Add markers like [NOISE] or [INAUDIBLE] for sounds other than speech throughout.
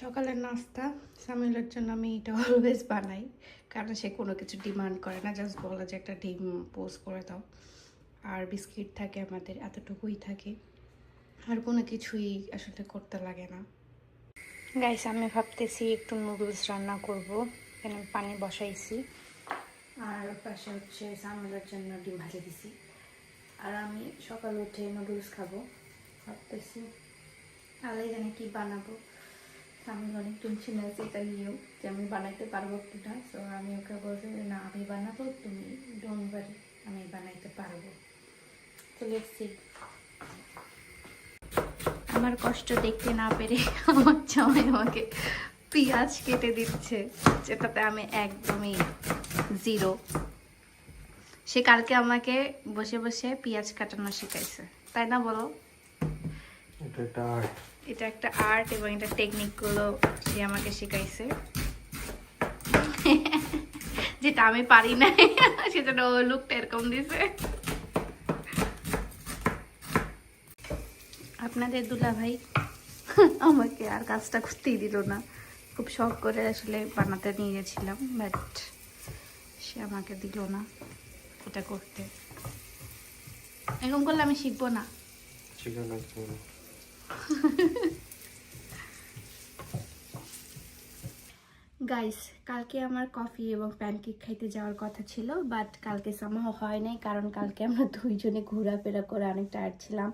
সকালের নাস্তা সামিলের জন্য আমি এটা অলওয়েজ বানাই কারণ সে কোনো কিছু ডিমান্ড করে না জাস্ট বলে যে একটা ডিম পোস্ট করে দাও। আর বিস্কিট থাকে আমাদের এতটুকুই থাকে। আর কোনো কিছুই আসলে করতে লাগে না। গাইস আমি ভাবতেছি একটু নুডলস রান্না করব এখানে পানি বসাইছি। আর পাশে হচ্ছে সামিলের জন্য ডিম ভাজে দিছি। আর আমি সকালে উঠে নুডলস খাব ভাবতেছি। আলাই জানি কী বানাবো? আমি অনেক টেনশন আছে, এটা নিয়েও যে আমি বানাইতে পারব কিনা। সো আমি ওকে বলছি যে, না, আমি বানাবো তুমি ডোন্ট ওয়ারি আমি বানাইতে পারব। তো লেটস আমার কষ্ট দেখতে না পেরে আমার জামাই আমাকে পেঁয়াজ কেটে দিচ্ছে, যেটাতে আমি একদমই জিরো সে কালকে আমাকে বসে বসে পেঁয়াজ কাটানো শিখাইছে, তাই না বলো? এটা একটা আর্ট এটা একটা আর্ট এবং এটা টেকনিকগুলো সে আমাকে শেখাইছে। যেটা আমি পারি না সেজন্য ও লুকটা এরকম দিছে। আপনাদের দুলা ভাই আমাকে আর কাজটা করতেই দিল না। খুব শখ করে আসলে বানাতে নিয়ে গেছিলাম বাট সে আমাকে দিল না এটা করতে। এরকম করলে আমি শিখব না। লাগছে না। গাইস কালকে আমার কফি এবং প্যানকেক খাইতে যাওয়ার কথা ছিল বাট কালকে সামাহ হয় নাই, কারণ কালকে আমরা দুইজনে ঘোরাফেরা করে অনেক টায়ার্ড ছিলাম।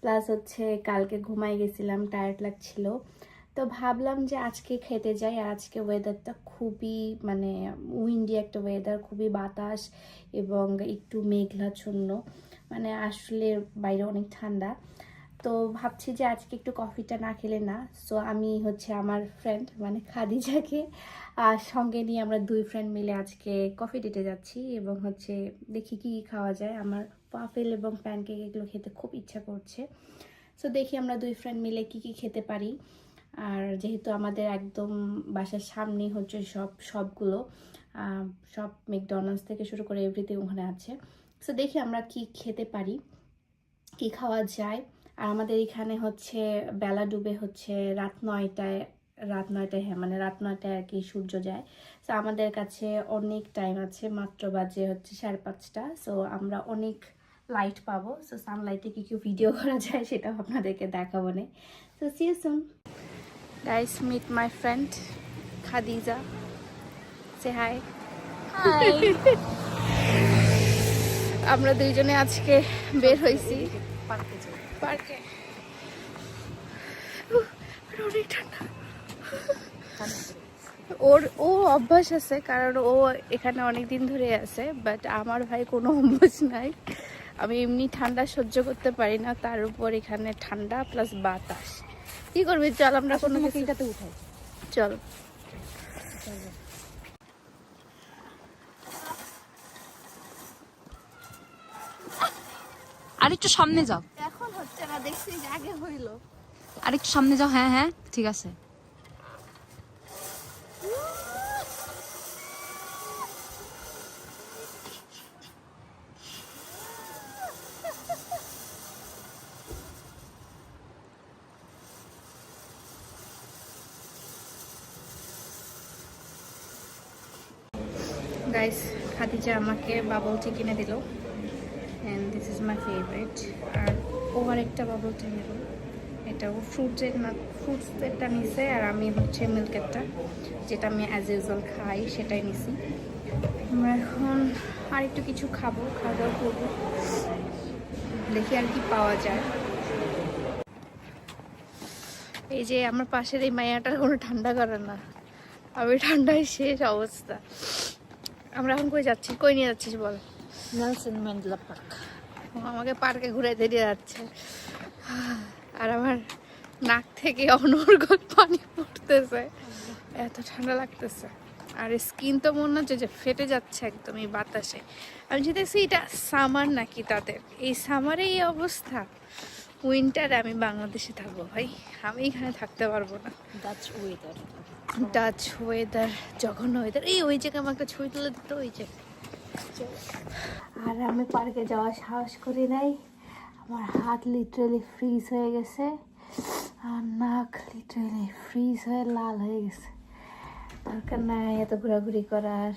প্লাস হচ্ছে কালকে ঘুমাই গেছিলাম টায়ার্ড লাগছিল। তো ভাবলাম যে আজকে খেতে যাই, আর আজকে ওয়েদারটা খুবই মানে উইন্ডি একটা ওয়েদার খুবই বাতাস এবং একটু মেঘলাচ্ছন্ন মানে আসলে বাইরে অনেক ঠান্ডা। তো ভাবছি যে আজকে একটু কফিটা না খেলে না। সো আমি হচ্ছে আমার ফ্রেন্ড মানে খাদিজাকে, আর সঙ্গে নিয়ে আমরা দুই ফ্রেন্ড মিলে আজকে কফি ডেটে যাচ্ছি এবং হচ্ছে দেখি কি কি খাওয়া যায়। আমার পাফেল এবং প্যানকেক এগুলো খেতে খুব ইচ্ছা করছে। সো দেখি আমরা দুই ফ্রেন্ড মিলে কি কি খেতে পারি। আর যেহেতু আমাদের একদম বাসার সামনেই হচ্ছে সব, সবগুলো সব ম্যাকডোনাল্ডস থেকে শুরু করে এভরিথিং ওখানে আছে। সো দেখি আমরা কি খেতে পারি, কি খাওয়া যায়। আর আমাদের এখানে হচ্ছে বেলা ডুবে হচ্ছে রাত নয়টায় রাত নয়টায় হ্যাঁ মানে রাত নয়টায় আর কি সূর্য যায়। সো আমাদের কাছে অনেক টাইম আছে মাত্র বাজে হচ্ছে সাড়ে পাঁচটা। সো আমরা অনেক লাইট পাবো। সো সানলাইটে কি কি ভিডিও [LAUGHS] করা যায় সেটাও আপনাদেরকে দেখাবো না। So see soon guys meet my friend Khadija say hi আমরা দুইজনে আজকে বের হয়েছি পার্কে অনেক ঠান্ডা। ওর ও অভ্যাস আছে কারণ ও এখানে অনেক দিন ধরে আছে বাট আমার ভাই কোনো অভ্যাস নাই। আমি এমনি ঠান্ডা সহ্য করতে পারি না তার উপর এখানে ঠান্ডা প্লাস বাতাস। কি করবি? চল আমরা কোনো কিছু উঠাই। চল। আর একটু সামনে যাও। এখন দেখছি যে আগে হইল। আর একটু সামনে যাও হ্যাঁ হ্যাঁ ঠিক আছে। গাইস খাদিজা আমাকে বাবল টি কিনে দিল। And this is my favourite আর ও আরেকটা বাবল টি নিল এটা ও ফ্রুটসের না ফ্রুটসেরটা নিছে, আর আমি হচ্ছে মিল্কেরটা যেটা আমি অ্যাজ ইউজুয়াল খাই, সেটাই নিছি। আমরা এখন আর একটু কিছু খাব খাওয়া দাওয়া করব। দেখি আর কি পাওয়া যায়। এই যে আমার পাশের এই মায়াটার কোনো ঠান্ডা করে না। আমি ঠান্ডায় শেষ অবস্থা। আমরা এখন কই যাচ্ছি? কই নিয়ে যাচ্ছিস বল? নেলসন ম্যান্ডেলা পার্ক আমাকে পার্কে ঘুরে দিয়ে যাচ্ছে। আর আমার নাক থেকে অনর্গল পানি পড়তেছে। এত ঠান্ডা লাগতেছে। আর স্কিন তো মনে হচ্ছে যে ফেটে যাচ্ছে একদম এই বাতাসে। আমি যে দেখছি এটা সামার নাকি তাদের? এই সামারে এই অবস্থা। উইন্টারে আমি বাংলাদেশে থাকব ভাই। আমি এখানে থাকতে পারব না। ডাচ ওয়েদার ডাচ ওয়েদার জঘন্য ওয়েদার এই ওই জায়গায় আমাকে ছবি তুলে দিত ওই যে আর আমি পার্কে যাওয়ার সাহস করি নাই। আমার হাত লিটারালি ফ্রিজ হয়ে গেছে। আর নাক লিটারেলি ফ্রিজ হয়ে লাল হয়ে গেছে। দরকার নাই এত ঘোরাঘুরি করার।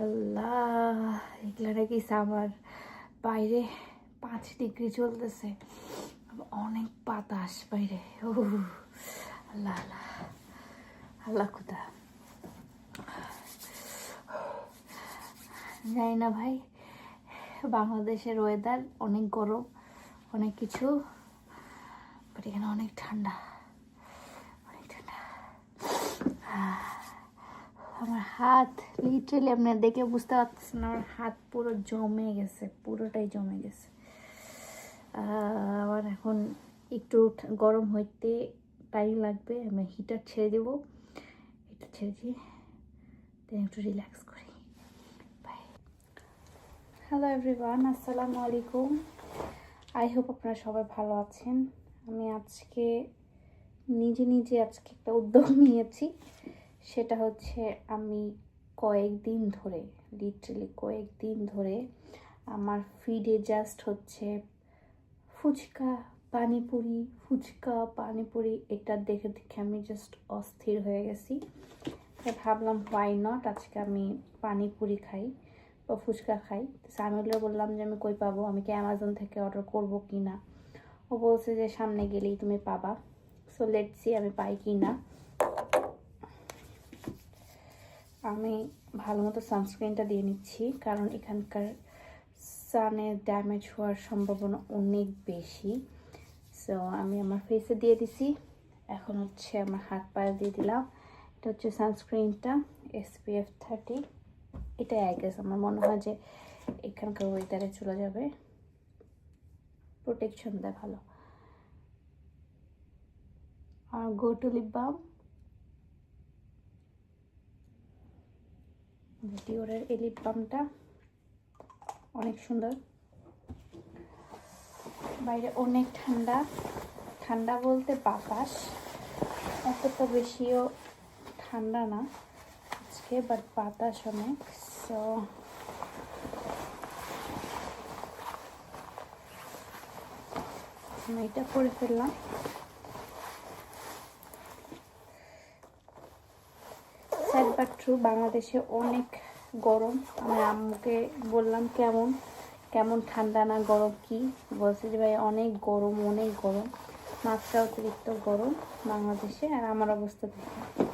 আল্লাহ, এগুলো নাকি আমার বাইরে পাঁচ ডিগ্রি চলতেছে। অনেক বাতাস বাইরে। ও আল্লাহ আল্লাহ। আল্লাহ খুদা। জানি না ভাই। বাংলাদেশের ওয়েদার অনেক গরম, অনেক কিছু বাট এখানে অনেক ঠান্ডা অনেক ঠান্ডা। আমার হাত লিটারালি আপনার দেখে বুঝতে পারতেছেন, আমার হাত পুরো জমে গেছে, পুরোটাই জমে গেছে। আমার এখন একটু গরম হইতে টাইম লাগবে, আমি হিটার ছেড়ে দেবো। হিটার ছেড়ে দিয়ে একটু রিল্যাক্স হ্যালো এভরিওয়ান আসসালামু আলাইকুম আই হোপ আপনারা সবাই ভালো আছেন। আমি আজকে নিজে নিজে আজকে একটা উদ্যোগ [LAUGHS] নিয়েছি। সেটা হচ্ছে আমি কয়েকদিন ধরে লিটারালি কয়েকদিন ধরে আমার ফিডে জাস্ট হচ্ছে ফুচকা, পানিপুরি ফুচকা, পানিপুরি, এটা দেখে দেখে আমি জাস্ট অস্থির হয়ে গেছি। ভাবলাম হোয়াই নট আজকে আমি পানিপুরি খাই। বা ফুচকা খাই। তো সামিউল্লাহ বললাম যে, আমি কই পাবো? আমি কি অ্যামাজন থেকে অর্ডার করব কি না? ও বলছে যে, সামনে গেলেই তুমি পাবা। সো লেট সি আমি পাই কি না। আমি ভালো মতো সানস্ক্রিনটা দিয়ে নিচ্ছি, কারণ এখানকার সানে ড্যামেজ হওয়ার সম্ভাবনা অনেক বেশি। সো আমি আমার ফেসে দিয়ে দিছি। এখন হচ্ছে আমার হাত পায়ে দিয়ে দিলাম। এটা হচ্ছে সানস্ক্রিনটা এসপিএফ থার্টি এটাই আই গেস আমার মনে হয় যে এখানকার ওয়েদারে চলে যাবে। প্রোটেকশন দেয় ভালো। আর গো টু লিপ বাম ডিওরের এই লিপ বামটা অনেক সুন্দর। বাইরে অনেক ঠান্ডা। ঠান্ডা বলতে বাতাস। অতটা বেশিও ঠান্ডা না আজকে বাট বাতাস অনেক। সো আমি এটা করে ফেললাম স্যাড বাট ট্রু বাংলাদেশে অনেক গরম। আমি আম্মুকে বললাম, কেমন? কেমন ঠান্ডা না গরম কি? বলছে যে, ভাই, অনেক গরম অনেক গরম। মাত্রা অতিরিক্ত গরম বাংলাদেশে আর আমার অবস্থা দেখে।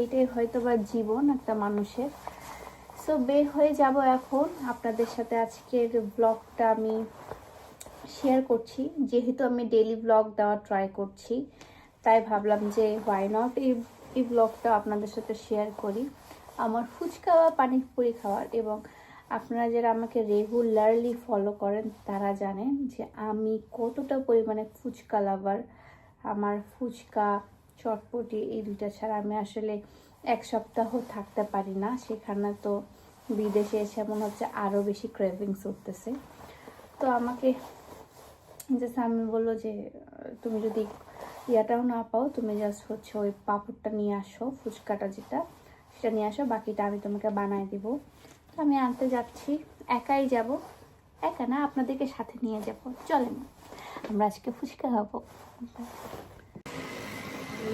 এইটাই হয়তো বা জীবন একটা মানুষের। সো বের হয়ে যাব এখন। আপনাদের সাথে আজকের ব্লগটা আমি শেয়ার করছি। যেহেতু আমি ডেলি ব্লগ দেওয়া ট্রাই করছি, তাই ভাবলাম যে হোয়াই নট এই এই ব্লগটা আপনাদের সাথে শেয়ার করি। আমার ফুচকা বা পানিপুরি খাওয়ার এবং আপনারা যারা আমাকে রেগুলারলি ফলো করেন, তারা জানেন যে আমি কতটা পরিমাণে ফুচকা লাভার আমার ফুচকা চটপটি এই দুইটা ছাড়া আমি আসলে এক সপ্তাহ থাকতে পারি না। সেখানে তো বিদেশে এসে মনে হচ্ছে আরও বেশি ক্রেভিংস উঠতেছে। তো আমাকে যে স্বামী বলল যে, তুমি যদি ইয়াটাও না পাও, তুমি জাস্ট হচ্ছে ওই পাপড়টা নিয়ে আসো, ফুচকাটা যেটা, সেটা নিয়ে আসো, বাকিটা আমি তোমাকে বানায় দিব। তো আমি আনতে যাচ্ছি, একাই যাব, একা না, আপনাদেরকে সাথে নিয়ে যাব। চলেন, আমরা আজকে ফুচকা খাব।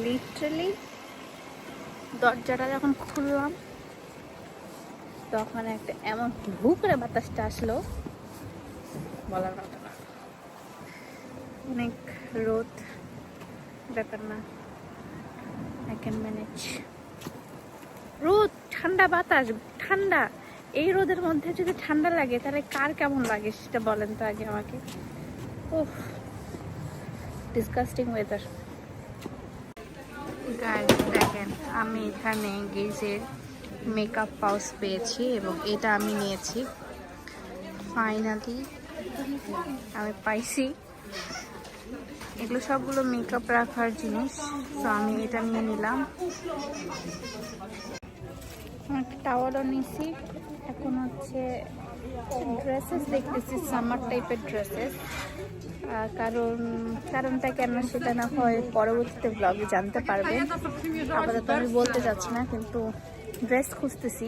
লিটারালি দরজাটা যখন খুললাম, তখন একটা এমন ভু করে বাতাসটা আসলো। বলার না। অনেক রোদ, ব্যাপার না। আই ক্যান ম্যানেজ রোদ, ঠান্ডা বাতাস, ঠান্ডা। এই রোদের মধ্যে যদি ঠান্ডা লাগে, তাহলে কার কেমন লাগে সেটা বলেন তো আগে আমাকে। উফ ডিসকাস্টিং ওয়েদার গাইস দেখেন, আমি এখানে গেজের মেকআপ পাউচ পেয়েছি এবং এটা আমি নিয়েছি। ফাইনালি আমি পাইছি। এগুলো সবগুলো মেকআপ রাখার জিনিস, তো আমি এটা নিয়ে নিলাম। একটা টাওয়ালও নিয়েছি। এখন হচ্ছে ড্রেসেস দেখতেছি সামার টাইপের ড্রেসেস কারণ, কারণটা কেন সেটা না হয় পরবর্তীতে ব্লগে জানতে পারবেন। আপাতত আমি বলতে যাচ্ছি না, কিন্তু ড্রেস খুঁজতেছি।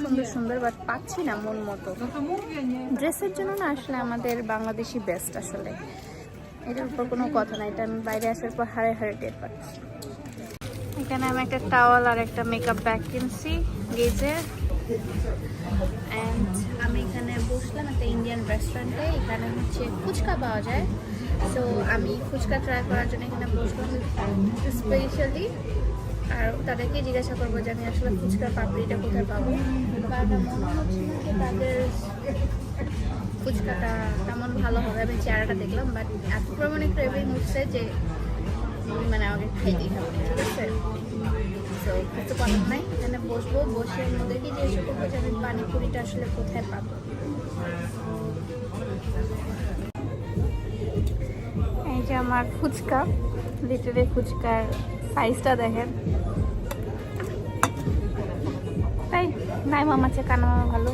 সুন্দর সুন্দর বাট পাচ্ছি না মন মতো। ড্রেসের জন্য না আসলে আমাদের বাংলাদেশি বেস্ট আসলে। এটার উপর কোনো কথা নাই, এটা আমি বাইরে আসার পর হারে হারে টের পাচ্ছি। এখানে আমি একটা টাওয়াল আর একটা মেকআপ ব্যাগ কিনছি গেজের অ্যান্ড আমি এখানে বসলাম একটা ইন্ডিয়ান রেস্টুরেন্টে এখানে হচ্ছে ফুচকা পাওয়া যায়। সো আমি ফুচকা ট্রাই করার জন্য এখানে বসলাম স্পেশালি আর তাদেরকে জিজ্ঞাসা করব যে আমি আসলে ফুচকার পাপড়িটা কোথায় পাবো। তাদের ফুচকাটা তেমন ভালো হবে। আমি চেহারাটা দেখলাম বাট এত পরিমাণে ক্রেভিং উঠছে যে মানে আমাকে খাইতেই হবে, ঠিক আছে? তো কিছু করার নাই। এখানে বসবো, বসে যে পানিপুরিটা আসলে কোথায় পাবো। এই যে আমার ফুচকা লিটারে ফুচকার সাইজটা দেখেন। তাই, নাই মামা চে কানা মামা ভালো।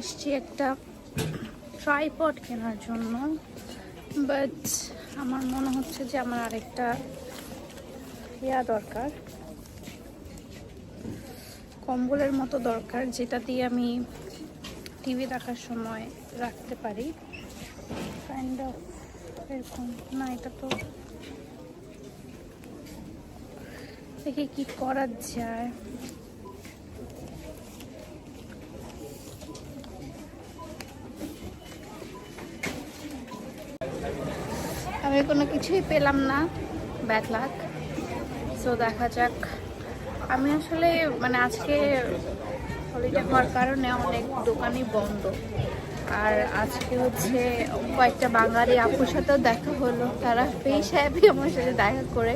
আসছি একটা ট্রাইপড কেনার জন্য বাট আমার মনে হচ্ছে যে আমার আরেকটা ইয়া দরকার। কম্বলের মতো দরকার, যেটা দিয়ে আমি টিভি দেখার সময় রাখতে পারি। কাইন্ড অফ এরকম। না, এটা তো দেখি কি করা যায়। আমি কোনো কিছুই পেলাম না। ব্যাড লাক সো দেখা যাক। আমি আসলে মানে আজকে হলিডে হওয়ার কারণে অনেক দোকানই বন্ধ। আর আজকে হচ্ছে কয়েকটা বাঙালি আপুর সাথেও দেখা হলো। তারা বেশ হ্যাপি আমার সাথে দেখা করে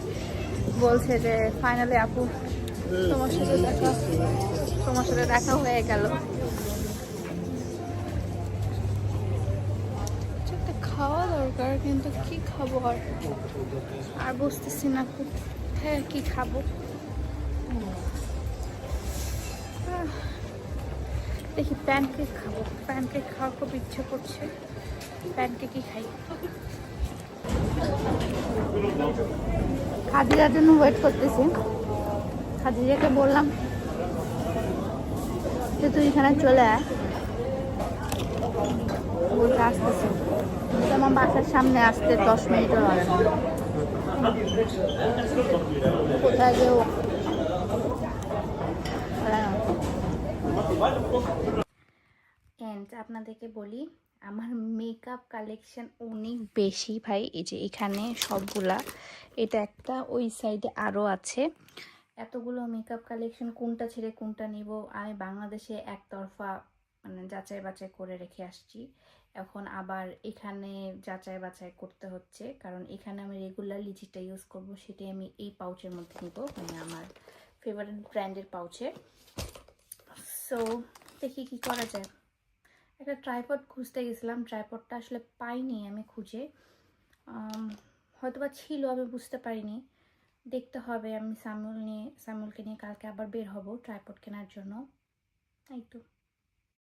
বলছে যে ফাইনালি আপু, তোমার সাথে দেখা, তোমার সাথে দেখা হয়ে গেল। দরকার, কিন্তু কি খাব আর? আর বুঝতেছি না হ্যাঁ কি খাব। দেখি প্যানকেক খাব। প্যানকেক খাওয়ার খুব ইচ্ছে করছে। প্যানকেকই খাই। খাদিজার জন্য ওয়েট করতেছি। খাদিজাকে বললাম যে তুই এখানে চলে আয়। বলতে আসতেছে। আমার বাসার সামনে আসতে দশ মিনিটও লাগে কোথায় যে অ্যান্ড আপনাদেরকে বলি, আমার মেকআপ কালেকশন অনেক বেশি ভাই, এই যে এখানে সবগুলা। এটা একটা ওই সাইডে আরও আছে। এতগুলো মেকআপ কালেকশন কোনটা ছেড়ে কোনটা নিব? আমি বাংলাদেশে একতরফা মানে যাচাই বাছাই করে রেখে আসছি। এখন আবার এখানে যাচাই বাছাই করতে হচ্ছে। কারণ এখানে আমি রেগুলারলি যেটা ইউজ করব সেটাই আমি এই পাউচের মধ্যে নিব মানে আমার ফেভারিট ব্র্যান্ডের পাউচে সো দেখি কি করা যায়। একটা ট্রাইপড খুঁজতে গেছিলাম ট্রাইপডটা আসলে পাইনি আমি খুঁজে। হয়তোবা ছিল, আমি বুঝতে পারিনি। দেখতে হবে, আমি সামুল নিয়ে, সামুলকে নিয়ে কালকে আবার বের হব ট্রাইপড কেনার জন্য। তাই তো।